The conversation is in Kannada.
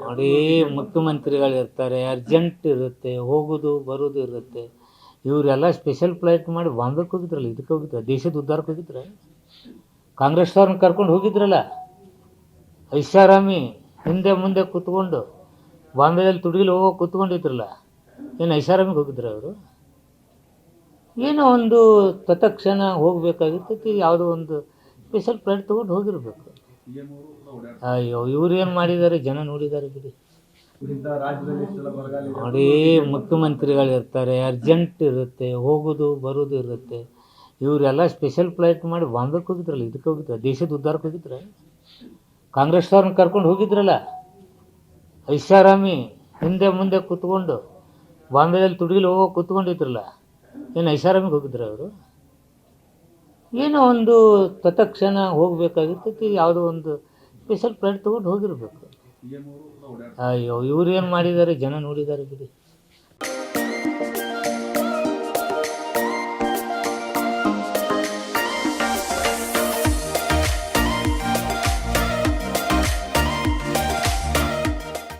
ನೋಡಿ ಮುಖ್ಯಮಂತ್ರಿಗಳು ಇರ್ತಾರೆ ಅರ್ಜೆಂಟ್ ಇರುತ್ತೆ, ಹೋಗೋದು, ಬರೋದು ಇರುತ್ತೆ. ಇವರೆಲ್ಲ ಸ್ಪೆಷಲ್ ಫ್ಲೈಟ್ ಮಾಡಿ ಬಾಂಬೆಗೆ ಹೋಗಿದ್ರಲ್ಲ, ಇದಕ್ಕೆ ಹೋಗಿದ್ರ, ದೇಶದ ಉದ್ಧಾರಕ್ಕೆ ಹೋಗಿದ್ರೆ? ಕಾಂಗ್ರೆಸ್ನವ್ರನ್ನ ಕರ್ಕೊಂಡು ಹೋಗಿದ್ರಲ್ಲ? ಐಷಾರಾಮಿ ಹಿಂದೆ ಮುಂದೆ ಕೂತ್ಕೊಂಡು ಬಾಂಬೆದಲ್ಲಿ ತುಡುಗಿಲಿ ಹೋಗೋ ಕೂತ್ಕೊಂಡಿದ್ರಲ್ಲ? ಏನು ಐಷಾರಾಮಿಗೆ ಹೋಗಿದ್ರು ಅವರು? ಏನೋ ಒಂದು ತತ್ಕ್ಷಣ ಹೋಗ್ಬೇಕಾಗಿರ್ತೈತಿ ಯಾವುದೋ ಒಂದು ಸ್ಪೆಷಲ್ ಫ್ಲೈಟ್ ತೊಗೊಂಡು ಹೋಗಿರ್ಬೇಕು. ಅಯ್ಯೋ, ಇವ್ರು ಏನು ಮಾಡಿದ್ದಾರೆ ಜನ ನೋಡಿದ್ದಾರೆ ಬಿಡಿ. ನೋಡಿ, ಮುಖ್ಯಮಂತ್ರಿಗಳು ಇರ್ತಾರೆ ಅರ್ಜೆಂಟ್ ಇರುತ್ತೆ, ಹೋಗೋದು, ಬರೋದು ಇರುತ್ತೆ. ಇವರೆಲ್ಲ ಸ್ಪೆಷಲ್ ಫ್ಲೈಟ್ ಮಾಡಿ ಬಾಂಬೆಗೆ ಹೋಗಿದ್ರಲ್ಲ, ಇದಕ್ಕೆ ಹೋಗಿದ್ರೆ ದೇಶದ ಉದ್ಧಾರಕ್ಕೆ ಹೋಗಿದ್ರ? ಕಾಂಗ್ರೆಸ್ನವ್ರನ್ನ ಕರ್ಕೊಂಡು ಹೋಗಿದ್ರಲ್ಲ? ಐಷಾರಾಮಿ ಹಿಂದೆ ಮುಂದೆ ಕೂತ್ಕೊಂಡು ಬಾಂಬೆದಲ್ಲಿ ತುಡಿಲಿ ಹೋಗೋ ಕೂತ್ಕೊಂಡಿದ್ರಲ್ಲ? ಏನು ಐಷಾರಾಮಿಗೆ ಹೋಗಿದ್ರ ಅವರು? ಏನೋ ಒಂದು ತತ್ಕ್ಷಣ ಹೋಗ್ಬೇಕಾಗಿರ್ತೈತಿ ಯಾವುದೋ ಒಂದು ಸ್ಪೆಷಲ್ ಫ್ಲೈಟ್ ತೊಗೊಂಡು ಹೋಗಿರ್ಬೇಕು. ಅಯ್ಯೋ ಇವ್ರು ಏನು ಮಾಡಿದ್ದಾರೆ? ಜನ ನೋಡಿದ್ದಾರೆ ಬಿಡಿ.